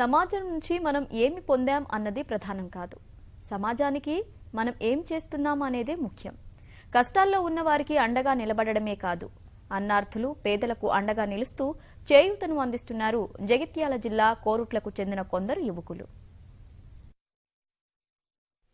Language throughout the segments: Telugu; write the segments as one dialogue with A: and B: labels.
A: సమాజం నుంచి మనం ఏమి పొందాం అన్నది ప్రధానం కాదు. సమాజానికి మనం ఏం చేస్తున్నాం అనేదే ముఖ్యం. కష్టాల్లో ఉన్న వారికి అండగా నిలబడడమే కాదు. అన్నార్థులు పేదలకు అండగా నిలుస్తూ చేయూతను అందిస్తున్నారు జగిత్యాల జిల్లా కోరుట్లకు చెందిన కొందరు యువకులు.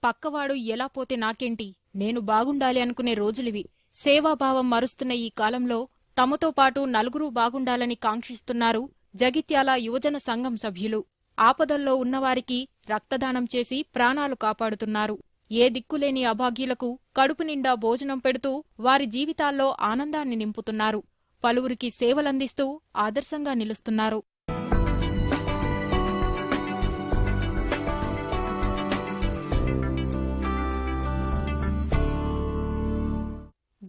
B: పక్కవాడు ఎలా పోతే నాకేంటి? నేను బాగుండాలి అనుకునే రోజులివి. సేవాభావం మరుస్తున్న ఈ కాలంలో తమతో పాటు నలుగురు బాగుండాలని కాంక్షిస్తున్నారు జగిత్యాల యువజన సంఘం సభ్యులు. ఆపదల్లో ఉన్నవారికి రక్తదానం చేసి ప్రాణాలు కాపాడుతున్నారు. ఏ దిక్కులేని అభాగ్యులకు కడుపు నిండా భోజనం పెడుతూ వారి జీవితాల్లో ఆనందాన్ని నింపుతున్నారు. పలువురికి సేవలందిస్తూ ఆదర్శంగా నిలుస్తున్నారు.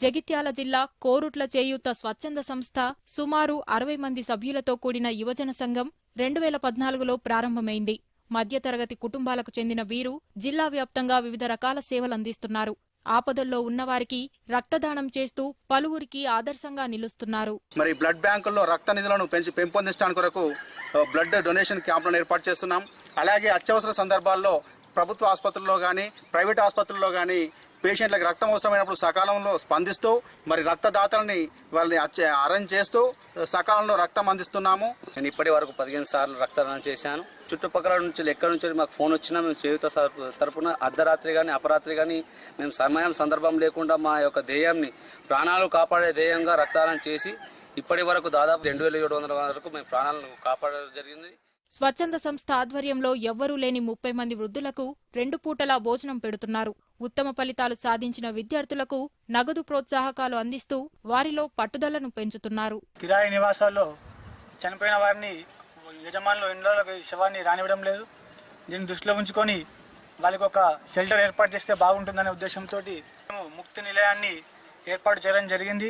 B: జగిత్యాల జిల్లా కోరుట్ల చేయూత స్వచ్ఛంద సంస్థ సుమారు అరవై మంది సభ్యులతో కూడిన యువజన సంఘం రెండు వేల పద్నాలుగులో ప్రారంభమైంది. మధ్యతరగతి కుటుంబాలకు చెందిన వీరు జిల్లా వ్యాప్తంగా వివిధ రకాల సేవలందిస్తున్నారు ఆపదల్లో ఉన్నవారికి రక్తదానం చేస్తూ పలువురికి ఆదర్శంగా నిలుస్తున్నారు.
C: మరి బ్లడ్ బ్యాంకుల్లో రక్త నిధులను పెంచి పెంపొందించడానికి కొరకు బ్లడ్ డొనేషన్ క్యాంపులను ఏర్పాటు చేస్తున్నాం. అలాగే అత్యవసర సందర్భాల్లో ప్రభుత్వ ఆసుపత్రుల్లో కానీ ప్రైవేట్ ఆసుపత్రుల్లో కానీ పేషెంట్లకు రక్తం అవసరమైనప్పుడు సకాలంలో స్పందిస్తూ మరి రక్తదాతలని వాళ్ళని అరెంజ్ అరేంజ్ చేస్తూ సకాలంలో రక్తం అందిస్తున్నాము.
D: నేను ఇప్పటి వరకు పదిహేను సార్లు రక్తదానం చేశాను. చుట్టుపక్కల నుంచి ఎక్కడి నుంచి మాకు ఫోన్ వచ్చినా మేము చేయుత తరపున అర్ధరాత్రి కానీ అపరాత్రి కానీ మేము సమయం సందర్భం లేకుండా మా యొక్క ధ్యేయంని ప్రాణాలు కాపాడే ధ్యేయంగా రక్తదానం చేసి ఇప్పటి వరకు దాదాపు రెండు వేల ఏడు వందల వరకు మేము ప్రాణాలను కాపాడడం జరిగింది.
B: స్వచ్ఛంద సంస్థ ఆధ్వర్యంలో ఎవ్వరూ లేని ముప్పై మంది వృద్ధులకు రెండు పూటలా భోజనం పెడుతున్నారు. ఉత్తమ ఫలితాలు సాధించిన విద్యార్థులకు నగదు ప్రోత్సాహకాలు అందిస్తూ వారిలో పట్టుదలను పెంచుతున్నారు.
E: కిరాయి నివాసాల్లో చనిపోయిన వారిని యజమానులు ఇండ్లలోకి శవాన్ని రానివ్వడం లేదు. దీన్ని దృష్టిలో ఉంచుకొని వాళ్ళకి ఒక షెల్టర్ ఏర్పాటు చేస్తే బాగుంటుందనే ఉద్దేశంతో ముక్తి నిలయాన్ని ఏర్పాటు చేయడం జరిగింది.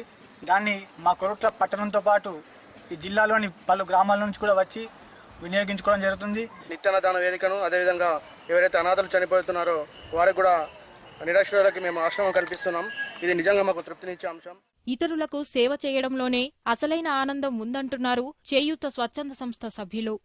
E: దాన్ని మా కొరుట్ల పట్టణంతో పాటు ఈ జిల్లాలోని పలు గ్రామాల నుంచి కూడా వచ్చి వినియోగించుకోవడం జరుగుతుంది.
C: నిత్యాన్నదాన వేదికను అదేవిధంగా ఎవరైతే అనాథలు చనిపోతున్నారో వారికి కూడా నిరాశ్రయులకి మేము ఆశ్రమం కల్పిస్తున్నాం. ఇది నిజంగా మాకు తృప్తినిచ్చే అంశం.
B: ఇతరులకు సేవ చేయడంలోనే అసలైన ఆనందం ఉందంటున్నారు చేయూత స్వచ్ఛంద సంస్థ సభ్యులు.